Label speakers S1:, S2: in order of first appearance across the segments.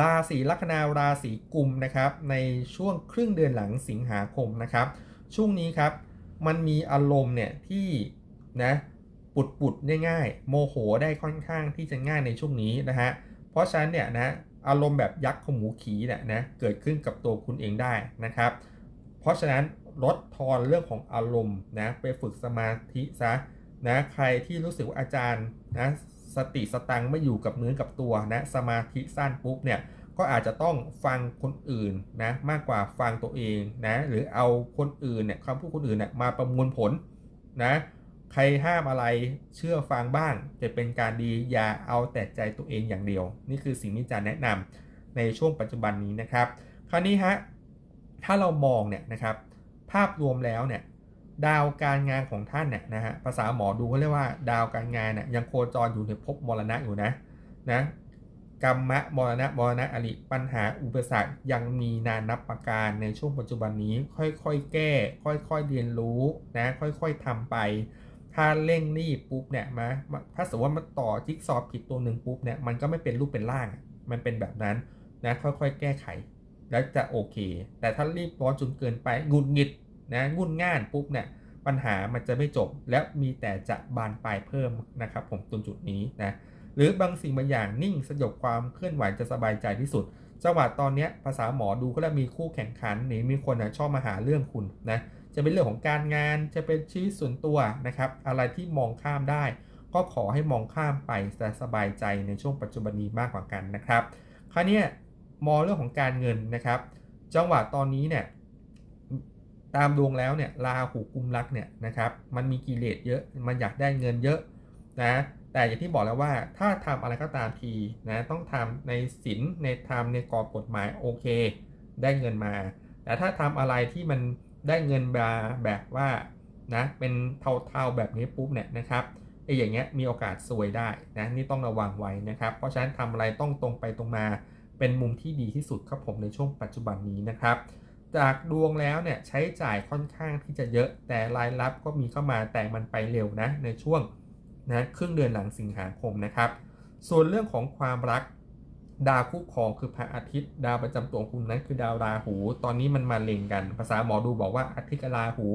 S1: ราศีลัคนาราศีกุมนะครับในช่วงครึ่งเดือนหลังสิงหาคมนะครับ ช่วงนี้ครับมันมีอารมณ์เนี่ยที่นะปุดปุดๆง่ายๆโมโหได้ค่อนข้างที่จะง่ายในช่วงนี้นะฮะเพราะฉะนั้นเนี่ยนะอารมณ์แบบยักษ์ขมูขีเนี่ยนะเกิดขึ้นกับตัวคุณเองได้นะครับ เพราะฉะนั้นลดทอนเรื่องของอารมณ์นะไปฝึกสมาธิซะนะใครที่รู้สึกว่าอาจารย์นะ สติสตังไม่อยู่กับเนื้อกับตัวนะสมาธิสั้นปุ๊บเนี่ยก็อาจจะต้องฟังคนอื่นนะมากกว่าฟังตัวเองนะหรือเอาคนอื่นเนี่ยคำพูดคนอื่นเนี่ยมาประมวลผลนะใครห้ามอะไรเชื่อฟังบ้างจะเป็นการดีอย่าเอาแต่ใจตัวเองอย่างเดียว นี่คือสิ่งที่จารย์แนะนำในช่วงปัจจุบันนี้นะครับ คราวนี้ฮะถ้าเรามองเนี่ยนะครับภาพรวมแล้วเนี่ย ดาวการงานของท่านเนี่ยนะฮะภาษาหมอดูเขาเรียกว่าดาวการงานเนี่ยยังโคจรอยู่ในภพมรณะอยู่นะนะกรรมะมรณะมรณะอริปัญหาอุปสรรคยังมีนานับประการในช่วงปัจจุบันนี้ ค่อยๆ แก้ ค่อยๆ เรียนรู้นะค่อยๆทำไป ถ้าเร่งรีบปุ๊บเนี่ยมาถ้าสมมติว่ามันต่อจิ๊กซอว์ผิดตัวหนึ่งปุ๊บเนี่ยมันก็ไม่เป็นรูปเป็นร่างมันเป็นแบบนั้นนะค่อยๆ แก้ไข แล้วจะโอเค แต่ถ้ารีบร้อนจนเกินไปหงุดหงิดนะงุนง่านปุ๊บเนี่ย ปัญหามันจะไม่จบ และมีแต่จะบานปลายเพิ่มนะครับ ผมตรงจุดนี้นะหรือบางสิ่งบางอย่างนิ่งสยบความเคลื่อนไหวจะสบายใจที่สุดจังหวะตอนนี้ภาษาหมอดูก็จะมีคู่แข่งขันหรือมีคนนะชอบมาหาเรื่องคุณนะจะเป็นเรื่องของการงานจะเป็นชีวิตส่วนตัวนะครับอะไรที่มองข้ามได้ ก็ขอให้มองข้ามไปแต่สบายใจในช่วงปัจจุบันนี้มากกว่ากันนะครับคราวนี้มองเรื่องของการเงินนะครับ จังหวะตอนนี้เนี่ย ตามดวงแล้วเนี่ยราหูกุมรักเนี่ยนะครับมันมีกิเลสเยอะมันอยากได้เงินเยอะนะแต่อย่างที่บอกแล้วว่าถ้าทำอะไรก็ตามทีนะต้องทำในศีลในธรรมในกรอบกฎหมายโอเค ได้เงินมา แต่ถ้าทำอะไรที่มันได้เงินมาแบบว่านะเป็นเทาๆแบบนี้ปุ๊บเนี่ยนะครับไอ้อย่างเงี้ยมีโอกาสซวยได้นะนี่ต้องระวังไว้นะครับ เพราะฉะนั้นทำอะไรต้องตรงไปตรงมาเป็นมุมที่ดีที่สุดครับผมในช่วงปัจจุบันนี้นะครับ จากดวงแล้วเนี่ยใช้จ่ายค่อนข้างที่จะเยอะ แต่รายรับก็มีเข้ามาแต่มันไปเร็วนะในช่วงนะครึ่งเดือนหลังสิงหาคมนะครับ ส่วนเรื่องของความรักดาวคู่ครองคือพระอาทิตย์ ดาวประจำตัวของคุณนั้นคือดาวราหู ตอนนี้มันมาเล็งกัน ภาษาหมอดูบอกว่าอาทิตย์กับราหู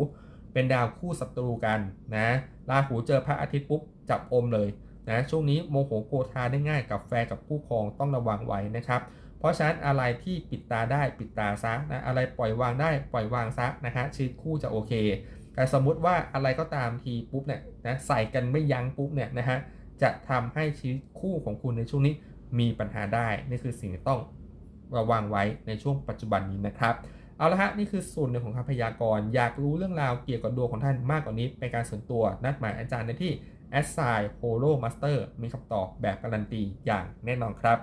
S1: เป็นดาวคู่ศัตรูกันนะราหูเจอพระอาทิตย์ปุ๊บจับอมเลยนะช่วงนี้โมโหโกธาได้ง่ายกับแฟนกับคู่ครองต้องระวังไว้นะครับ ราะฉะนั้นอะไรที่ปิดตาได้ปิดตาซะนะอะไรปล่อยวางได้ปล่อยวางซะนะฮะชีวิตคู่จะโอเค แต่สมมุติว่าอะไรก็ตามทีปุ๊บเนี่ยนะใส่กันไม่ยั้งปุ๊บเนี่ยนะฮะจะทำให้ชีวิตคู่ของคุณในช่วงนี้มีปัญหาได้นี่คือสิ่งที่ต้องระวังไว้ในช่วงปัจจุบันนี้นะครับเอาละฮะนี่คือส่วนหนึ่งของคำพยากรณ์อยากรู้เรื่องราวเกี่ยวกับดวงของท่านมากกว่านี้เป็นการส่วนตัวนัดหมายอาจารย์ในที่ a s s i g n Holo Master มีคำตอบแบบการันตีอย่างแน่นอนครับ